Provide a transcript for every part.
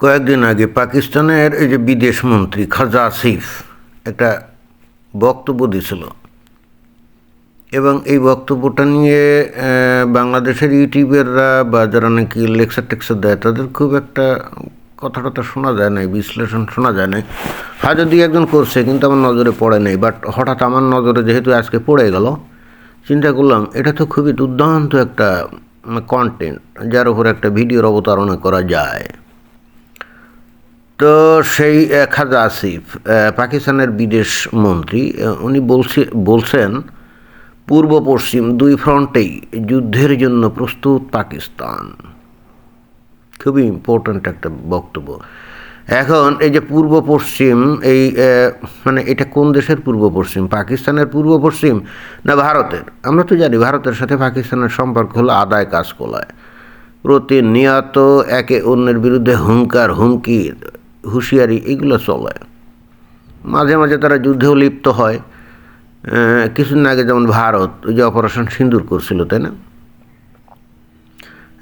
কয়েকদিন আগে পাকিস্তানের এই যে বিদেশ মন্ত্রী খাজা আসিফ একটা বক্তব্য দিয়েছিল। এবং এই বক্তব্যটা নিয়ে বাংলাদেশের ইউটিউবাররা বা যারা নাকি লেকচার টেকচার দেয়, তাদের খুব একটা কথা টথা শোনা যায় নাই, বিশ্লেষণ শোনা যায় নাই। হয়তো দুই একজন করছে, কিন্তু আমার নজরে পড়ে নাই। বাট হঠাৎ আমার নজরে যেহেতু আজকে পড়ে গেল, চিন্তা করলাম, এটা তো খুবই দুর্দান্ত একটা কন্টেন্ট যার উপর একটা ভিডিওর অবতারণা করা যায়। তো সেই খাজা আসিফ পাকিস্তানের বিদেশ মন্ত্রী উনি বলছে, বলছেন, পূর্ব পশ্চিম দুই ফ্রন্টেই যুদ্ধের জন্য প্রস্তুত পাকিস্তান। খুবই ইম্পর্ট্যান্ট একটা বক্তব্য। এখন এই যে পূর্ব পশ্চিম, এই মানে এটা কোন দেশের পূর্ব পশ্চিম? পাকিস্তানের পূর্ব পশ্চিম না ভারতের? আমরা তো জানি ভারতের সাথে পাকিস্তানের সম্পর্ক হলো আদায় কাজ কোলায়। প্রতিনিয়ত একে অন্যের বিরুদ্ধে হুঙ্কার, হুমকি হুঁশিয়ারি, এগুলো চলে। মাঝে মাঝে তারা যুদ্ধেও লিপ্ত হয়। কিছুদিন আগে যেমন ভারত, ওই যে অপারেশন সিন্দুর করছিল, তাই না?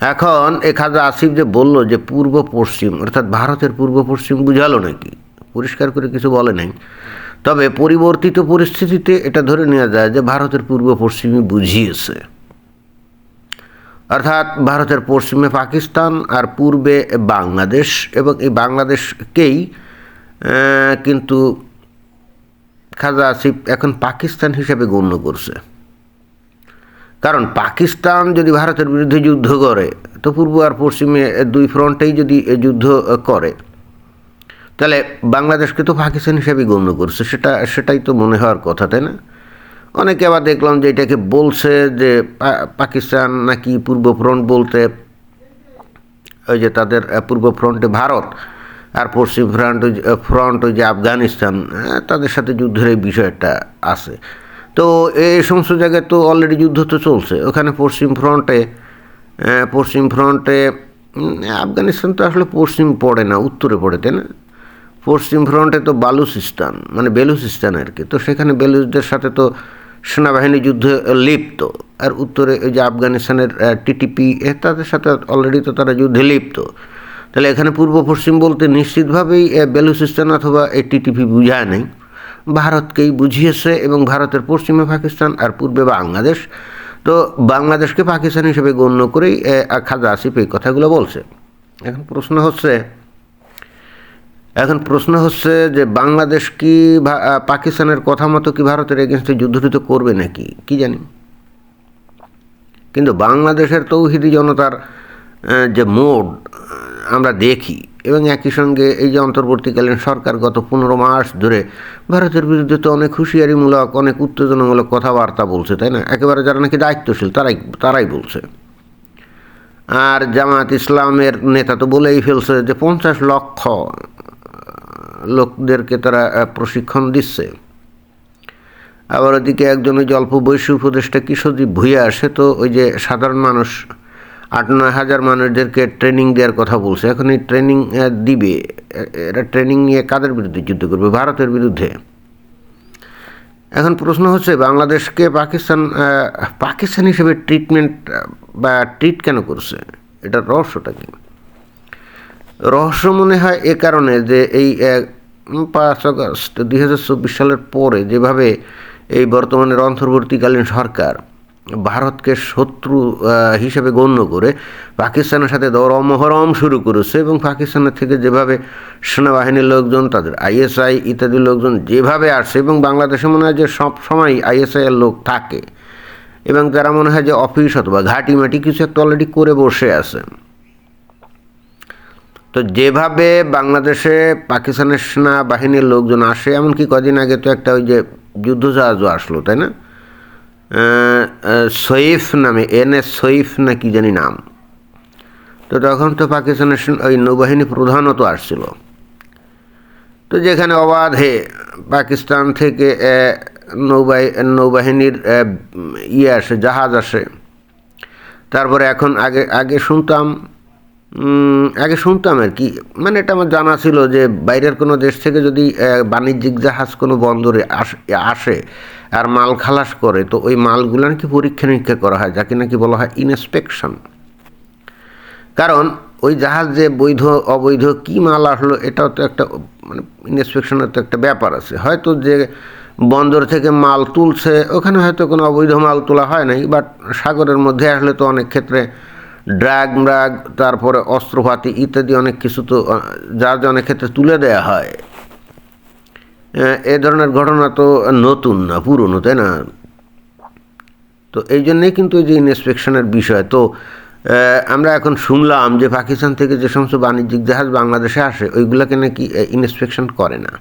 এখন এ খাজা আসিফ যে বলল যে পূর্ব পশ্চিম, অর্থাৎ ভারতের পূর্ব পশ্চিম বুঝালো নাকি? পরিষ্কার করে কিছু বলে নাই। তবে পরিবর্তিত পরিস্থিতিতে এটা ধরে নেওয়া যায় যে ভারতের পূর্ব পশ্চিমই বুঝিয়েছে। অর্থাৎ ভারতের পশ্চিমে পাকিস্তান আর পূর্বে বাংলাদেশ এবং এই বাংলাদেশকেই কিন্তু খাজা আসিফ এখন পাকিস্তান হিসেবে গণ্য করছে। কারণ পাকিস্তান যদি ভারতের বিরুদ্ধে যুদ্ধ করে, তো পূর্ব আর পশ্চিমে দুই ফ্রন্টেই যদি যুদ্ধ করে, তাহলে বাংলাদেশকে তো পাকিস্তান হিসেবে গণ্য করছে। সেটা, সেটাই তো মনে হওয়ার কথা, তাই না? অনেকে আবার দেখলাম যে এটাকে বলছে যে পাকিস্তান নাকি পূর্ব ফ্রন্ট বলতে, ওই যে তাদের পূর্ব ফ্রন্টে ভারত আর পশ্চিম ফ্রন্ট ফ্রন্ট ওই যে আফগানিস্তান তাদের সাথে যুদ্ধের এই বিষয়টা আছে। তো এই সমস্ত জায়গায় তো অলরেডি যুদ্ধ তো চলছে। ওখানে পশ্চিম ফ্রন্টে পশ্চিম ফ্রন্টে আফগানিস্তান তো আসলে পশ্চিম পড়ে না, উত্তরে পড়ে, তাই না? পশ্চিম ফ্রন্টে তো বালুচিস্তান মানে বেলুচিস্তান আর কি। তো সেখানে বেলুচদের সাথে তো সেনাবাহিনী যুদ্ধে লিপ্ত। আর উত্তরে ওই যে আফগানিস্তানের টিটিপি তাদের সাথে অলরেডি তো তারা যুদ্ধে লিপ্ত। তাহলে এখানে পূর্ব পশ্চিম বলতে নিশ্চিতভাবেই বেলুচিস্তান অথবা এই টিটিপি বুঝায় নাই। ভারতকেই বুঝিয়েছে এবং ভারতের পশ্চিমে পাকিস্তান আর পূর্বে বাংলাদেশ। তো বাংলাদেশকে পাকিস্তান হিসেবে গণ্য করেই খাজা আসিফ এই কথাগুলো বলছে। এখন প্রশ্ন হচ্ছে এখন প্রশ্ন হচ্ছে যে বাংলাদেশ কি পাকিস্তানের কথা মতো কি ভারতের এগেনস্টে যুদ্ধ টুদ্ধ করবে নাকি? কি জানি? কিন্তু বাংলাদেশের তৌহিদি জনতার যে মোড আমরা দেখি এবং একই সঙ্গে এই যে অন্তর্বর্তীকালীন সরকার গত পনেরো মাস ধরে ভারতের বিরুদ্ধে তো অনেক হুঁশিয়ারিমূলক, অনেক উত্তেজনামূলক কথাবার্তা বলছে, তাই না? একেবারে যারা নাকি দায়িত্বশীল, তারাই তারাই বলছে। আর জামাত ইসলামের নেতা তো বলেই ফেলছে যে পঞ্চাশ লক্ষ লোকদেরকে তারা প্রশিক্ষণ দিচ্ছে। আবার ওদিকে একজন ওই যে অল্প বয়সী উপদেষ্টা কিশোরদীপ ভুইয়া আসে, তো ওই যে সাধারণ মানুষ, আট নয় হাজার মানুষদেরকে ট্রেনিং দেওয়ার কথা বলছে। এখন এই ট্রেনিং দিবে এরা ট্রেনিং নিয়ে কাদের বিরুদ্ধে যুদ্ধ করবে? ভারতের বিরুদ্ধে। এখন প্রশ্ন হচ্ছে, বাংলাদেশকে পাকিস্তান পাকিস্তান হিসেবে ট্রিটমেন্ট বা ট্রিট কেন করছে? এটার রহস্যটা কি? রহস্য মনে হয় এ কারণে যে এই পাঁচ আগস্ট দুই হাজার চব্বিশ সালের পরে যেভাবে এই বর্তমানের অন্তর্বর্তীকালীন সরকার ভারতকে শত্রু হিসেবে গণ্য করে পাকিস্তানের সাথে দরমহরম শুরু করেছে এবং পাকিস্তানের থেকে যেভাবে সেনাবাহিনীর লোকজন, তাদের আইএসআই ইত্যাদি লোকজন যেভাবে আসছে এবং বাংলাদেশে মনে হয় যে সব সময় আইএসআই এর লোক থাকে এবং তারা মনে হয় যে অফিস অথবা ঘাটি মাটি কিছু একটা অলরেডি করে বসে আছে। তো যেভাবে বাংলাদেশে পাকিস্তানের সেনাবাহিনীর লোকজন আসে এমনকি কদিন আগে তো একটা ওই যে যুদ্ধজাহাজও আসলো তাই না? আহ, নামে এন এস সৈফ না কি জানি নাম। তো তখন তো পাকিস্তানের ওই নৌবাহিনী প্রধানত আসছিল। তো যেখানে অবাধে পাকিস্তান থেকে নৌবাহি নৌবাহিনীর ইয়ে আসে জাহাজ আসে। তারপরে এখন আগে আগে শুনতাম আগে শুনতাম আর কি। মানে এটা আমার জানা ছিল যে বাইরের কোনো দেশ থেকে যদি বাণিজ্যিক জাহাজ কোনো বন্দরে আস- আর মাল খালাস করে, তো ওই মালগুলো নাকি পরীক্ষা নিরীক্ষা করা হয়, যাকে নাকি বলা হয় ইনস্পেকশন কারণ ওই জাহাজ যে বৈধ, অবৈধ কী মাল আসলো, এটাও তো একটা মানে ইন্সপেকশনের তো একটা ব্যাপার আছে। হয়তো যে বন্দর থেকে মাল তুলছে, ওখানে হয়তো কোনো অবৈধ মাল তোলা হয় নাই বাট সাগরের মধ্যে আসলে তো অনেক ক্ষেত্রে ড্রাগ ম্রাগ, তারপরে অস্ত্রপাতি ইত্যাদি অনেক কিছু তো যার অনেক ক্ষেত্রে তুলে দেয়া হয়। এ ধরনের ঘটনা তো নতুন না, পুরনো, তাই না? তো এই জন্যেই কিন্তু এই যে ইন্সপেকশনের বিষয়, তো আমরা এখন শুনলাম যে পাকিস্তান থেকে যে সমস্ত বাণিজ্যিক জাহাজ বাংলাদেশে আসে, ওইগুলোকে নাকি ইন্সপেকশন করে না।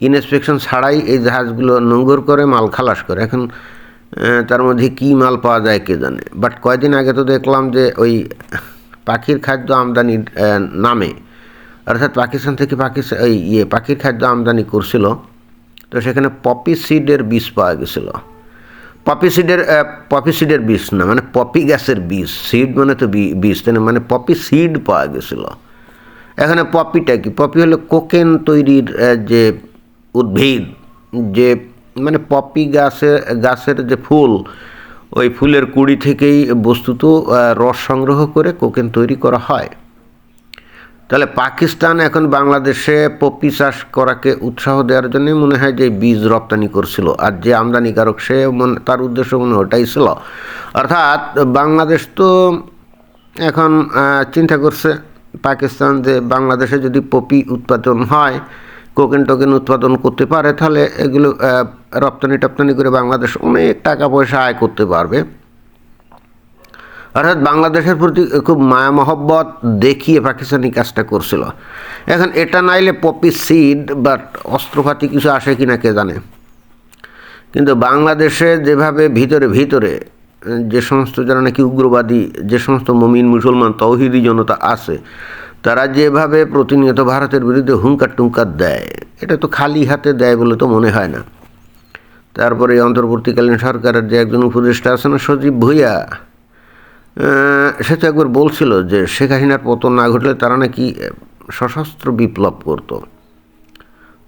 ইন্সপেকশন ছাড়াই এই জাহাজগুলো নোংর করে, মাল খালাস করে। এখন তার মধ্যে কী মাল পাওয়া যায় কে জানে? বাট কয়দিন আগে তো দেখলাম যে ওই পাখির খাদ্য আমদানির নামে। অর্থাৎ পাকিস্তান থেকে পাকিস্তান ওই ইয়ে পাখির খাদ্য আমদানি করছিল। তো সেখানে পপি সিডের বীজ পাওয়া গেছিল। পপি সিডের পপি সিডের বীজ না মানে পপি গ্যাসের বীজ। সিড মানে তো বীজ, তাই মানে পপি সিড পাওয়া গেছিল। এখানে পপিটা কি? পপি হলো কোকেন তৈরির যে উদ্ভিদ, যে মানে পপি গাছের গাছের যে ফুল, ওই ফুলের কুড়ি থেকেই বস্তুত রস সংগ্রহ করে কোকেন তৈরি করা হয়। তাহলে পাকিস্তান এখন বাংলাদেশে পপি চাষ করাকে উৎসাহ দেওয়ার জন্যই মনে হয় যে বীজ রপ্তানি করছিল, আর যে আমদানিকারক সে মনে, তার উদ্দেশ্য মনে ওটাই ছিল। অর্থাৎ বাংলাদেশ তো এখন চিন্তা করছে, পাকিস্তান যে বাংলাদেশে যদি পপি উৎপাদন হয় কোকেন টোকেন উৎপাদন করতে পারে, তাহলে এগুলো রপ্তানি টপ্তানি করে বাংলাদেশ অনেক টাকা পয়সা আয় করতে পারবে। অর্থাৎ বাংলাদেশের প্রতি খুব মায়া মহব্বত দেখিয়ে পাকিস্তানি কাজটা করছিল। এখন এটা নাইলে পপি সিড বাট অস্ত্রপাতি কিছু আসে কি না কে জানে। কিন্তু বাংলাদেশে যেভাবে ভিতরে ভিতরে, যে সমস্ত যারা নাকি উগ্রবাদী, যে সমস্ত মমিন মুসলমান তৌহিদি জনতা আছে, তারা যেভাবে প্রতিনিয়ত ভারতের বিরুদ্ধে হুঙ্কার টুঙ্কার দেয়, এটা তো খালি হাতে দেয় বলে তো মনে হয় না। তারপরে অন্তর্বর্তীকালীন সরকারের যে একজন উপদেষ্টা আছে না সজীব ভুইয়া সে তো একবার বলছিল যে শেখ হাসিনার পতন না ঘটলে তারা নাকি সশস্ত্র বিপ্লব করতো।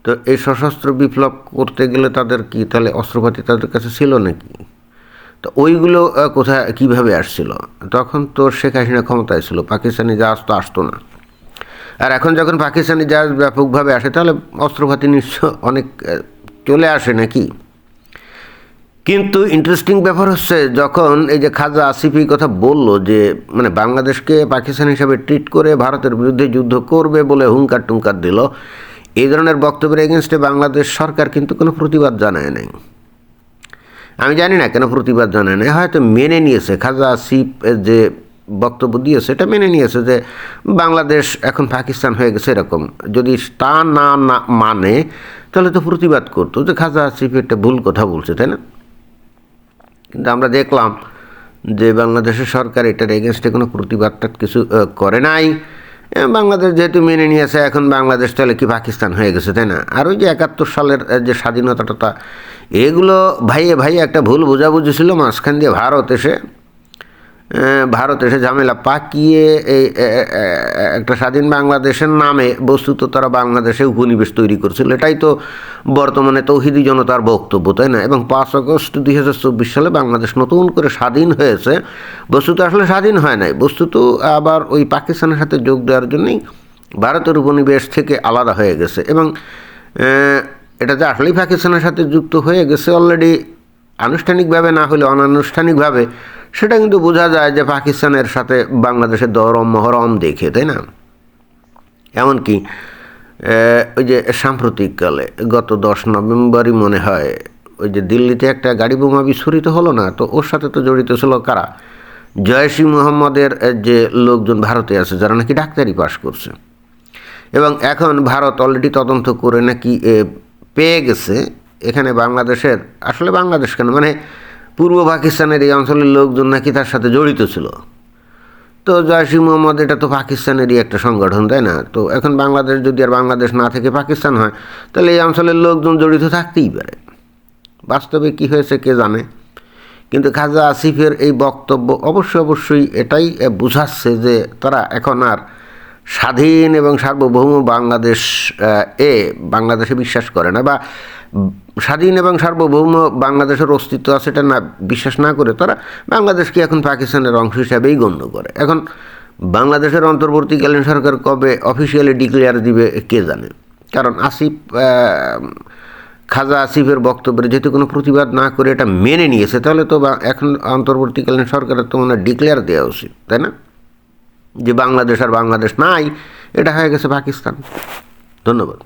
তো এই সশস্ত্র বিপ্লব করতে গেলে তাদের কি তাহলে অস্ত্রপাতি তাদের কাছে ছিল নাকি? তো ওইগুলো কোথায়, কীভাবে আসছিল? তখন তো শেখ হাসিনা ক্ষমতায় ছিল, পাকিস্তানি জাহাজ তো আসতো না। আর এখন যখন পাকিস্তানি জাহাজ ব্যাপকভাবে আসে, তাহলে অস্ত্রপাতি নিশ্চয় অনেক চলে আসে নাকি? কিন্তু ইন্টারেস্টিং ব্যাপার হচ্ছে যখন এই যে খাজা আসিফি কথা বলল যে মানে বাংলাদেশকে পাকিস্তান হিসাবে ট্রিট করে ভারতের বিরুদ্ধে যুদ্ধ করবে বলে হুঙ্কার টুঙ্কার দিল, এই ধরনের বক্তব্যের এগেনস্টে বাংলাদেশ সরকার কিন্তু কোনো প্রতিবাদ জানায় নাই। আমি জানি না কেন প্রতিবাদ জানায় নাই, হয়তো মেনে নিয়েছে, খাজা আসিফ যে বক্তব্য দিয়েছে, এটা মেনে নিয়েছে যে বাংলাদেশ এখন পাকিস্তান হয়ে গেছে এরকম। যদি তা না না মানে তাহলে তো প্রতিবাদ করতো যে খাজা আসিফ একটা ভুল কথা বলছে, তাই না? কিন্তু আমরা দেখলাম যে বাংলাদেশের সরকার এটার এগেনস্টে কোনো প্রতিবাদটা কিছু করে নাই। বাংলাদেশ যেহেতু মেনে নিয়েছে, এখন বাংলাদেশ তাহলে কি পাকিস্তান হয়ে গেছে, তাই না? আর ওই যে একাত্তর সালের যে স্বাধীনতাটা এগুলো ভাইয়ে ভাইয়ে একটা ভুল বোঝাবুঝি ছিল, মাঝখান দিয়ে ভারত এসে ভারত এসে ঝামেলা পাকিয়ে এই একটা স্বাধীন বাংলাদেশের নামে বস্তুত তারা বাংলাদেশে উপনিবেশ তৈরি করছিল। এটাই তো বর্তমানে তৌহিদি জনতার বক্তব্য, তাই না? এবং পাঁচ আগস্ট দুই হাজার চব্বিশ সালে বাংলাদেশ নতুন করে স্বাধীন হয়েছে। বস্তুত আসলে স্বাধীন হয় নাই। বস্তুত আবার ওই পাকিস্তানের সাথে যোগ দেওয়ার জন্যই ভারতের উপনিবেশ থেকে আলাদা হয়ে গেছে। এবং এটা যে আসলেই পাকিস্তানের সাথে যুক্ত হয়ে গেছে অলরেডি আনুষ্ঠানিকভাবে না হলে অনানুষ্ঠানিকভাবে সেটা কিন্তু বোঝা যায় যে পাকিস্তানের সাথে বাংলাদেশের দরম মহরম দেখে, তাই না? এমনকি ওই যে সাম্প্রতিককালে, গত দশ নভেম্বরই মনে হয়, ওই যে দিল্লিতে একটা গাড়ি বোমা বিস্ফোরিত হলো না? তো ওর সাথে তো জড়িত ছিল কারা? জয়সী মোহাম্মদের যে লোকজন ভারতে আছে, যারা নাকি ডাক্তারি পাশ করছে। এবং এখন ভারত অলরেডি তদন্ত করে নাকি পেয়ে গেছে। এখানে বাংলাদেশের, আসলে বাংলাদেশ কেন? মানে পূর্ব পাকিস্তানের এই অঞ্চলের লোকজন নাকি তার সাথে জড়িত ছিল। তো জয়সি মোহাম্মদ, এটা তো পাকিস্তানেরই একটা সংগঠন, তাই না? তো এখন বাংলাদেশ, যদি আর বাংলাদেশ না থেকে পাকিস্তান হয়, তাহলে এই অঞ্চলের লোকজন জড়িত থাকতেই পারে। বাস্তবে কি হয়েছে কে জানে? কিন্তু খাজা আসিফের এই বক্তব্য অবশ্যই অবশ্যই এটাই বুঝাচ্ছে যে তারা এখন আর স্বাধীন এবং সার্বভৌম বাংলাদেশ এ বাংলাদেশে বিশ্বাস করে না বা স্বাধীন এবং সার্বভৌম বাংলাদেশের অস্তিত্ব আছে এটা না, বিশ্বাস না করে তারা বাংলাদেশকে এখন পাকিস্তানের অংশ হিসাবেই গণ্য করে। এখন বাংলাদেশের অন্তর্বর্তীকালীন সরকার কবে অফিসিয়ালি ডিক্লেয়ার দিবে, কে জানে? কারণ আসিফ খাজা আসিফের বক্তব্যের যেহেতু কোনো প্রতিবাদ না করে এটা মেনে নিয়েছে, তাহলে তো এখন অন্তর্বর্তীকালীন সরকারের তো মনে ডিক্লেয়ার দেওয়া উচিত, তাই না? যে বাংলাদেশ আর বাংলাদেশ নাই, এটা হয়ে গেছে পাকিস্তান। ধন্যবাদ।